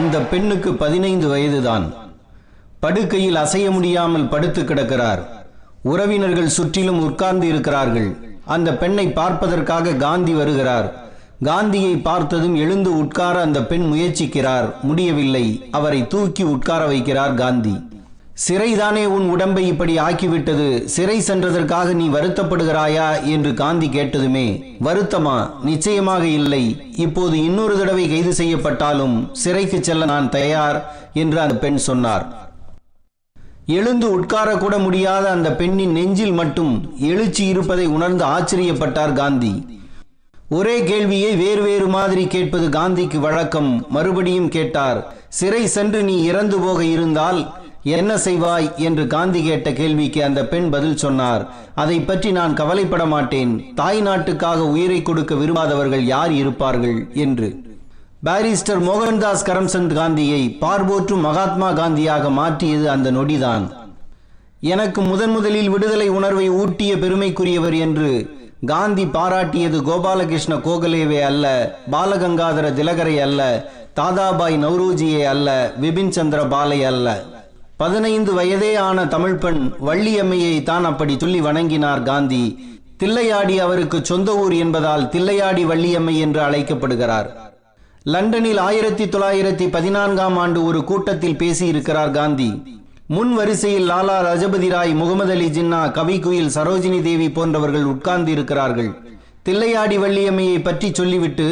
அந்த பெண்ணுக்கு பதினைந்து வயதுதான். படுக்கையில் அசைய முடியாமல் படுத்து கிடக்கிறார். உறவினர்கள் சுற்றிலும் உட்கார்ந்து இருக்கிறார்கள். அந்த பெண்ணை பார்ப்பதற்காக காந்தி வருகிறார். காந்தியை பார்த்ததும் எழுந்து உட்கார அந்த பெண் முயற்சிக்கிறார். முடியவில்லை. அவரை தூக்கி உட்கார வைக்கிறார் காந்தி. சிறைதானே உன் உடம்பை இப்படி ஆக்கிவிட்டது? சிறை சென்றதற்காக நீ வருத்தப்படுகிறாயா? என்று காந்தி கேட்டதுமே வருத்தமா? நிச்சயமாக இல்லை. இப்போது இன்னொரு தடவை கைது செய்யப்பட்டாலும் சிறைக்கு செல்ல நான் தயார் என்று அந்த பெண் சொன்னார். எழுந்து உட்காரக்கூட முடியாத அந்த பெண்ணின் நெஞ்சில் மட்டும் எழுச்சி இருப்பதை உணர்ந்து ஆச்சரியப்பட்டார் காந்தி. ஒரே கேள்வியை வேறு வேறு மாதிரி கேட்பது காந்திக்கு வழக்கம். மறுபடியும் கேட்டார் சிறை சென்று நீ இறந்து போக இருந்தால் என்ன செய்வாய்? என்று காந்தி கேட்ட கேள்விக்கு அந்த பெண் பதில் சொன்னார். அதை பற்றி நான் கவலைப்பட மாட்டேன். தாய் நாட்டுக்காக உயிரை கொடுக்க விரும்பாதவர்கள் யார் இருப்பார்கள்? என்று. பாரிஸ்டர் மோகன்தாஸ் கரம்சந்த் காந்தியை பார்போற்றும் மகாத்மா காந்தியாக மாற்றியது அந்த நொடிதான். எனக்கு முதன் முதலில் விடுதலை உணர்வை ஊட்டிய பெருமைக்குரியவர் என்று காந்தி பாராட்டியது கோபாலகிருஷ்ண கோகலேவே அல்ல பாலகங்காதர திலகரை அல்ல தாதாபாய் நவ்ரோஜியை அல்ல விபின் சந்திர பாலை அல்ல. பதினைந்து வயதே ஆன தமிழ் பெண் வள்ளியம்மையை தான் அப்படி சொல்லி வணங்கினார் காந்தி. தில்லையாடி அவருக்கு சொந்த ஊர் என்பதால் தில்லையாடி வள்ளியம்மை என்று அழைக்கப்படுகிறார். லண்டனில் ஆயிரத்தி தொள்ளாயிரத்தி பதினான்காம் ஆண்டு ஒரு கூட்டத்தில் பேசியிருக்கிறார் காந்தி. முன் வரிசையில் லாலா ரஜபதி ராய் முகமது அலி ஜின்னா கவிக்குயில் சரோஜினி தேவி போன்றவர்கள் உட்கார்ந்து இருக்கிறார்கள் தில்லையாடி வள்ளியம்மையை பற்றி சொல்லிவிட்டு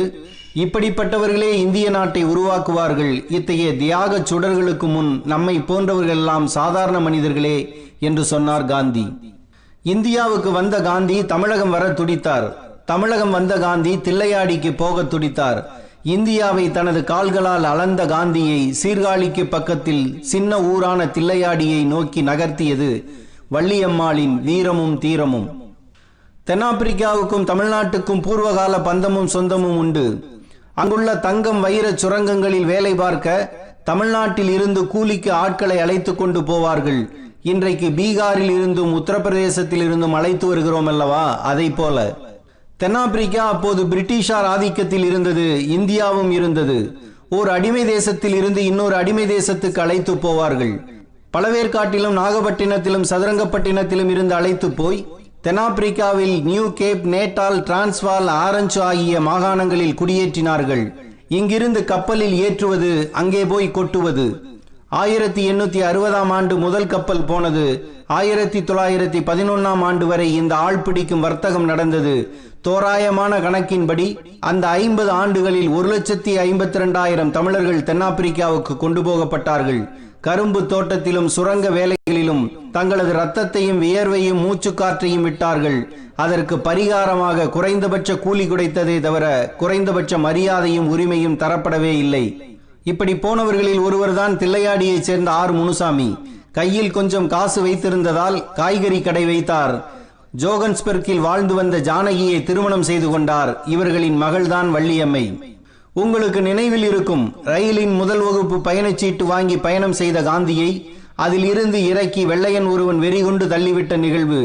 இப்படிப்பட்டவர்களே இந்திய நாட்டை உருவாக்குவார்கள். இத்தகைய தியாக சுடர்களுக்கு முன் நம்மை போன்றவர்கள் எல்லாம் சாதாரண மனிதர்களே என்று சொன்னார் காந்தி. இந்தியாவுக்கு வந்த காந்தி தமிழகம் வர துடித்தார். தமிழகம் வந்த காந்தி தில்லையாடிக்கு போக துடித்தார். இந்தியாவை தனது கால்களால் அளந்த காந்தியை சீர்காழிக்கு பக்கத்தில் சின்ன ஊரான தில்லையாடியை நோக்கி நகர்த்தியது வள்ளியம்மாளின் வீரமும் தீரமும். தென்னாப்பிரிக்காவுக்கும் தமிழ்நாட்டுக்கும் பூர்வகால பந்தமும் சொந்தமும் உண்டு. அங்குள்ள தங்கம் வைர சுரங்கங்களில் வேலை பார்க்க தமிழ்நாட்டில் இருந்து கூலிக்கு ஆட்களை அழைத்து கொண்டு போவார்கள். இன்றைக்கு பீகாரில் இருந்தும் உத்தரப்பிரதேசத்தில் இருந்தும் அழைத்து வருகிறோம் அல்லவா? அதை போல. தென்னாப்பிரிக்கா அப்போது பிரிட்டிஷார் ஆதிக்கத்தில் இருந்தது இந்தியாவும் இருந்தது. ஓர் அடிமை தேசத்தில் இருந்து இன்னொரு அடிமை தேசத்துக்கு அழைத்து போவார்கள். பழவேற்காட்டிலும் நாகப்பட்டினத்திலும் சதுரங்கப்பட்டினத்திலும் இருந்து அழைத்து போய் தென்னாப்பிரிக்காவில் new Cape Natal Transvaal Orange ஆகிய மாகாணங்களில் குடியேற்றினார்கள். இங்கிருந்து கப்பலில் ஏற்றுவது அங்கே போய் கொட்டுவது. ஆயிரத்தி எண்ணூத்தி அறுபதாம் ஆண்டு முதல் கப்பல் போனது. ஆயிரத்தி தொள்ளாயிரத்தி பதினொன்னாம் ஆண்டு வரை இந்த ஆள் பிடிக்கும் வர்த்தகம் நடந்தது. தோராயமான கணக்கின்படி அந்த ஐம்பது ஆண்டுகளில் ஒரு லட்சத்தி ஐம்பத்தி ரெண்டாயிரம் தமிழர்கள் தென்னாப்பிரிக்காவுக்கு கொண்டு போகப்பட்டார்கள். கரும்பு தோட்டத்திலும் சுரங்க வேலைகளிலும் தங்களது ரத்தத்தையும் வியர்வையும் மூச்சுக்காற்றையும் விட்டார்கள் அதற்கு பரிகாரமாக குறைந்தபட்ச கூலி குடைத்ததே தவிர குறைந்தபட்ச மரியாதையும் உரிமையும் தரப்படவே இல்லை. இப்படி போனவர்களில் ஒருவர்தான் தில்லையாடியைச் சேர்ந்த ஆர். முனுசாமி. கையில் கொஞ்சம் காசு வைத்திருந்ததால் காய்கறி கடை வைத்தார். ஜோகன்ஸ்பெர்க்கில் வாழ்ந்து வந்த ஜானகியை திருமணம் செய்து கொண்டார். இவர்களின் மகள்தான் வள்ளியம்மை. உங்களுக்கு நினைவில் இருக்கும் ரயிலின் முதல் வகுப்பு பயணச்சீட்டு வாங்கி பயணம் செய்த காந்தியை அதில் இருந்து இறக்கி வெள்ளையன் ஒருவன் வெறிகொண்டு தள்ளிவிட்ட நிகழ்வு.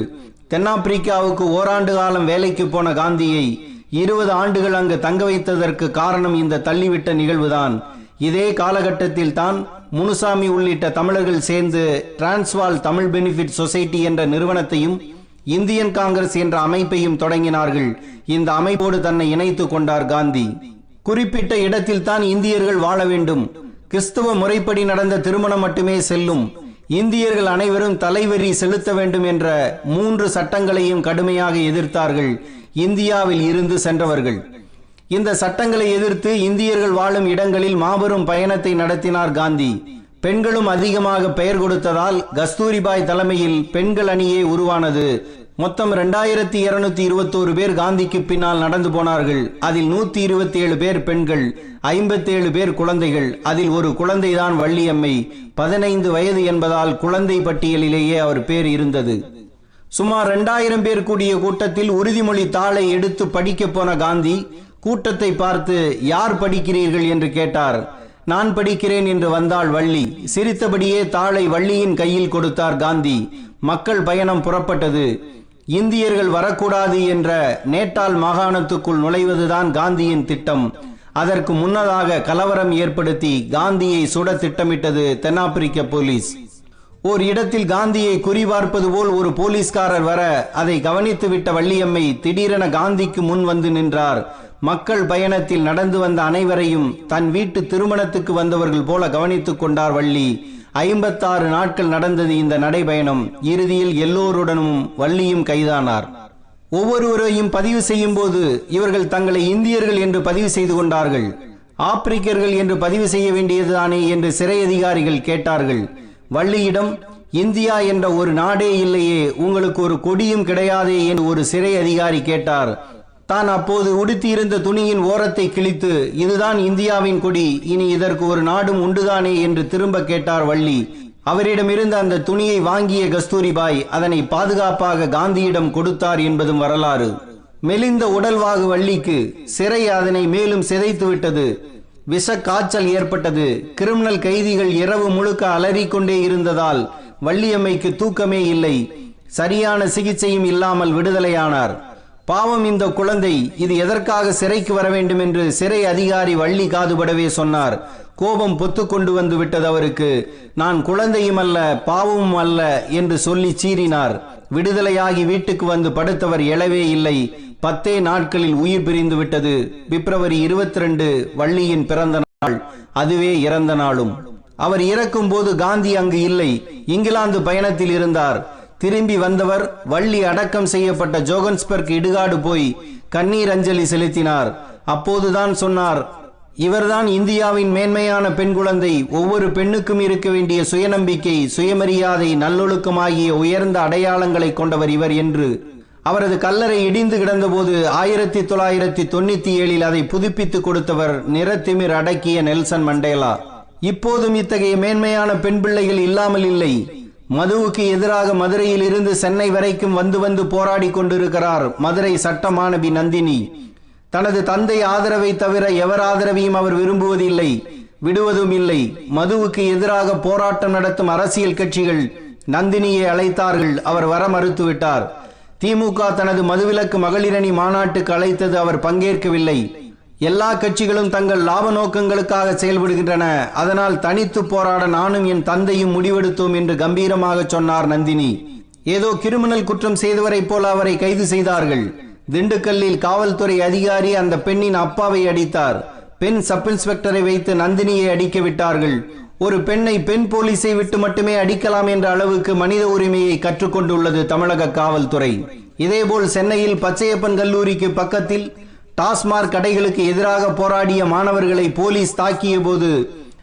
தென்னாப்பிரிக்காவுக்கு ஓராண்டு காலம் வேலைக்கு போன காந்தியை இருபது ஆண்டுகள் அங்கு தங்க வைத்ததற்கு காரணம் இந்த தள்ளிவிட்ட நிகழ்வுதான். இதே காலகட்டத்தில் தான் முனுசாமி உள்ளிட்ட தமிழர்கள் சேர்ந்து டிரான்ஸ்வால் தமிழ் பெனிஃபிட் சொசைட்டி என்ற நிறுவனத்தையும் இந்தியன் காங்கிரஸ் என்ற அமைப்பையும் தொடங்கினார்கள். இந்த அமைப்போடு தன்னை இணைத்துக் கொண்டார் காந்தி. குறிப்பிட்ட இடத்தில் தான் இந்தியர்கள் வாழ வேண்டும். கிறிஸ்துவ முறைப்படி நடந்த திருமணம் மட்டுமே செல்லும். இந்தியர்கள் அனைவரும் தலைவரி செலுத்த வேண்டும் என்ற மூன்று சட்டங்களையும் கடுமையாக எதிர்த்தார்கள். இந்தியாவில் இருந்து சென்றவர்கள். இந்த சட்டங்களை எதிர்த்து இந்தியர்கள் வாழும் இடங்களில் மாபெரும் பயணத்தை நடத்தினார் காந்தி. பெண்களும் அதிகமாக பெயர் கொடுத்ததால் கஸ்தூரிபாய் தலைமையில் பெண்கள் அணியே உருவானது. மொத்தம் ரெண்டாயிரத்தி இருநூத்தி இருபத்தோரு பேர் காந்திக்கு பின்னால் நடந்து போனார்கள். அதில் நூத்தி இருபத்தி ஏழு பேர் பெண்கள் ஐம்பத்தி ஏழு பேர் குழந்தைகள். அதில் ஒரு குழந்தைதான் வள்ளியம்மை. பதினைந்து வயது என்பதால் குழந்தை பட்டியலிலேயே அவர் பேர் இருந்தது. சுமார் ரெண்டாயிரம் பேர் கூடிய கூட்டத்தில் உறுதிமொழி தாளை எடுத்து படிக்க போன காந்தி கூட்டத்தை பார்த்து யார் படிக்கிறீர்கள்? என்று கேட்டார். நான் படிக்கிறேன் என்று வந்தாள் வள்ளி. சிரித்தபடியே தாளை வள்ளியின் கையில் கொடுத்தார் காந்தி. மக்கள் பயணம் புறப்பட்டது. இந்தியர்கள் வரக்கூடாது என்ற நேட்டால் மாகாணத்துக்குள் நுழைவதுதான் காந்தியின் திட்டம். அதற்கு முன்னதாக கலவரம் ஏற்படுத்தி காந்தியை சுட திட்டமிட்டது தென்னாப்பிரிக்க போலீஸ். ஓர் இடத்தில் காந்தியை குறிபார்ப்பது போல் ஒரு போலீஸ்காரர் வர அதை கவனித்து விட்ட வள்ளியம்மை திடீரென காந்திக்கு முன் வந்து நின்றார். மக்கள் பயணத்தில் நடந்து வந்த அனைவரையும் தன் வீட்டு திருமணத்துக்கு வந்தவர்கள் போல கவனித்துக் கொண்டார் வள்ளி. ஐம்பத்தாறு நாட்கள் நடந்தது இந்த நடைபயணம். இறுதியில் எல்லோருடனும் வள்ளியும் கைதானார். ஒவ்வொருவரையும் பதிவு செய்யும் போது இவர்கள் தங்களை இந்தியர்கள் என்று பதிவு செய்து கொண்டார்கள். ஆப்பிரிக்கர்கள் என்று பதிவு செய்ய வேண்டியதுதானே என்று சிறை அதிகாரிகள் கேட்டார்கள். வள்ளியிடம் இந்தியா என்ற ஒரு நாடே இல்லையே உங்களுக்கு ஒரு கொடியும் கிடையாதே என்று ஒரு சிறை அதிகாரி கேட்டார். தான் அப்போது உடுத்தியிருந்த துணியின் ஓரத்தை கிழித்து இதுதான் இந்தியாவின் கொடி இனி இதற்கு ஒரு நாடும் உண்டுதானே? என்று திரும்ப கேட்டார் வள்ளி. அவரிடமிருந்த அந்த துணியை வாங்கிய கஸ்தூரிபாய் அதனை பாதுகாப்பாக காந்தியிடம் கொடுத்தார் என்பதும் வரலாறு. மெலிந்த உடல்வாகு வள்ளிக்கு சிறை அதனை மேலும் சிதைத்து விட்டது விஷ காய்ச்சல் ஏற்பட்டது. கிரிமினல் கைதிகள் இரவு முழுக்க அலறிக்கொண்டே இருந்ததால் வள்ளியம்மைக்கு தூக்கமே இல்லை. சரியான சிகிச்சையும் இல்லாமல் விடுதலையானார். பாவம் இந்த குழந்தை இது எதற்காக சிறைக்கு வர வேண்டும் என்று சிறை அதிகாரி வள்ளி காதுபடவே சொன்னார். கோபம் பொத்து கொண்டு வந்து விட்டது அவருக்கு. நான் குழந்தையும் அல்ல பாவமும் அல்ல என்று சொல்லி சீறினார். விடுதலையாகி வீட்டுக்கு வந்து படுத்தவர் எழவே இல்லை. பத்தே நாட்களில் உயிர் பிரிந்து விட்டது. பிப்ரவரி இருபத்தி ரெண்டு வள்ளியின் பிறந்த நாள். அதுவே இறந்த நாளும். அவர் இறக்கும் போது காந்தி அங்கு இல்லை. இங்கிலாந்து பயணத்தில் இருந்தார். திரும்பி வந்தவர் வள்ளி அடக்கம் செய்யப்பட்ட ஜோகன்ஸ்பர்க் இடுகாடு போய் கண்ணீர் அஞ்சலி செலுத்தினார். அப்போதுதான் சொன்னார் இவர்தான் இந்தியாவின் மேன்மையான பெண் குழந்தை. ஒவ்வொரு பெண்ணுக்கும் இருக்க வேண்டிய சுயநம்பிக்கை சுயமரியாதை நல்லொழுக்கமாகிய உயர்ந்த அடையாளங்களை கொண்டவர் இவர் என்று அவரது கல்லறை இடிந்து கிடந்தபோது ஆயிரத்தி தொள்ளாயிரத்தி தொண்ணூத்தி ஏழில் அதை புதுப்பித்து கொடுத்தவர் நிறத்திமிர் அடக்கிய நெல்சன் மண்டேலா. இப்போதும் இத்தகைய மேன்மையான பெண் பிள்ளைகள் இல்லாமல் இல்லை. மதுவுக்கு எதிராக மதுரையில் இருந்து சென்னை வரைக்கும் வந்து வந்து போராடி கொண்டிருக்கிறார் மதுரை சட்ட மாணவி நந்தினி. தனது தந்தை ஆதரவை தவிர எவர் ஆதரவையும் அவர் விரும்புவதில்லை. விடுவதும் இல்லை. மதுவுக்கு எதிராக போராட்டம் நடத்தும் அரசியல் கட்சிகள் நந்தினியை அழைத்தார்கள். அவர் வர மறுத்துவிட்டார். திமுக தனது மதுவிலக்கு மகளிரணி மாநாட்டுக்கு அழைத்தது அவர் பங்கேற்கவில்லை. எல்லா கட்சிகளும் தங்கள் லாப நோக்கங்களுக்காக செயல்படுகின்றன. அதனால் தனித்து போராட நானும் என் தந்தையும் முடிவெடுத்தோம் என்று கம்பீரமாக சொன்னார் நந்தினி. ஏதோ கிரிமினல் குற்றம் செய்தவரைப் போல அவரை கைது செய்தார்கள். திண்டுக்கல்லில் காவல்துறை அதிகாரி அந்த பெண்ணின் அப்பாவை அடித்தார். பெண் சப் இன்ஸ்பெக்டரை வைத்து நந்தினியை அடிக்க விட்டார்கள். ஒரு பெண்ணை பெண் போலீஸை விட்டு மட்டுமே அடிக்கலாம் என்ற அளவுக்கு மனித உரிமையை கற்றுக்கொண்டுள்ளது தமிழக காவல்துறை. இதேபோல் சென்னையில் பச்சையப்பன் கல்லூரிக்கு பக்கத்தில் டாஸ்மாக் கடைகளுக்கு எதிராக போராடிய மாணவர்களை போலீஸ் தாக்கிய போது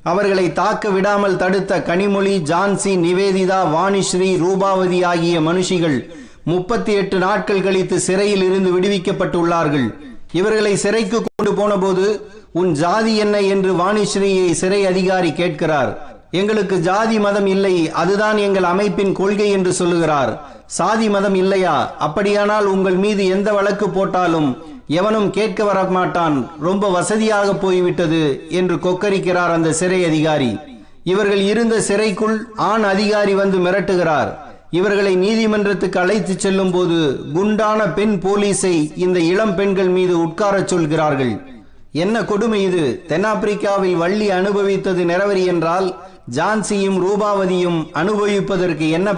அவர்களை தாக்க விடாமல் தடுத்த கனிமொழி ஜான்சி நிவேதிதா வாணிஸ்ரீ ரூபாவதி ஆகிய மனுஷிகள் முப்பத்தி எட்டு நாட்கள் கழித்து சிறையில் இருந்து விடுவிக்கப்பட்டுள்ளார்கள். இவர்களை சிறைக்கு கொண்டு போனபோது உன் ஜாதி என்ன? என்று வாணிஸ்ரீயை சிறை அதிகாரி கேட்கிறார். எங்களுக்கு ஜாதி மதம் இல்லை அதுதான் எங்கள் அமைப்பின் கொள்கை என்று சொல்லுகிறார். சாதி மதம் இல்லையா? அப்படியானால் உங்கள் மீது எந்த வழக்கு போட்டாலும் எவனும் கேட்க வரமாட்டான் ரொம்ப வசதியாக போய்விட்டது என்று கொக்கரிக்கிறார் அந்த சிறை அதிகாரி. இவர்கள் இருந்த சிறைக்குள் ஆண் அதிகாரி வந்து மிரட்டுகிறார். இவர்களை நீதிமன்றத்துக்கு அழைத்து செல்லும் போது குண்டான பெண் போலீஸை இந்த இளம் பெண்கள் மீது உட்காரச் சொல்கிறார்கள். என்ன கொடுமை இது? தென்னாப்பிரிக்காவில் வள்ளி அனுபவித்தது நிறவரி என்றால் ஜான்சியும் ரூபாவதியும் அனுபவிப்பதற்கு என்ன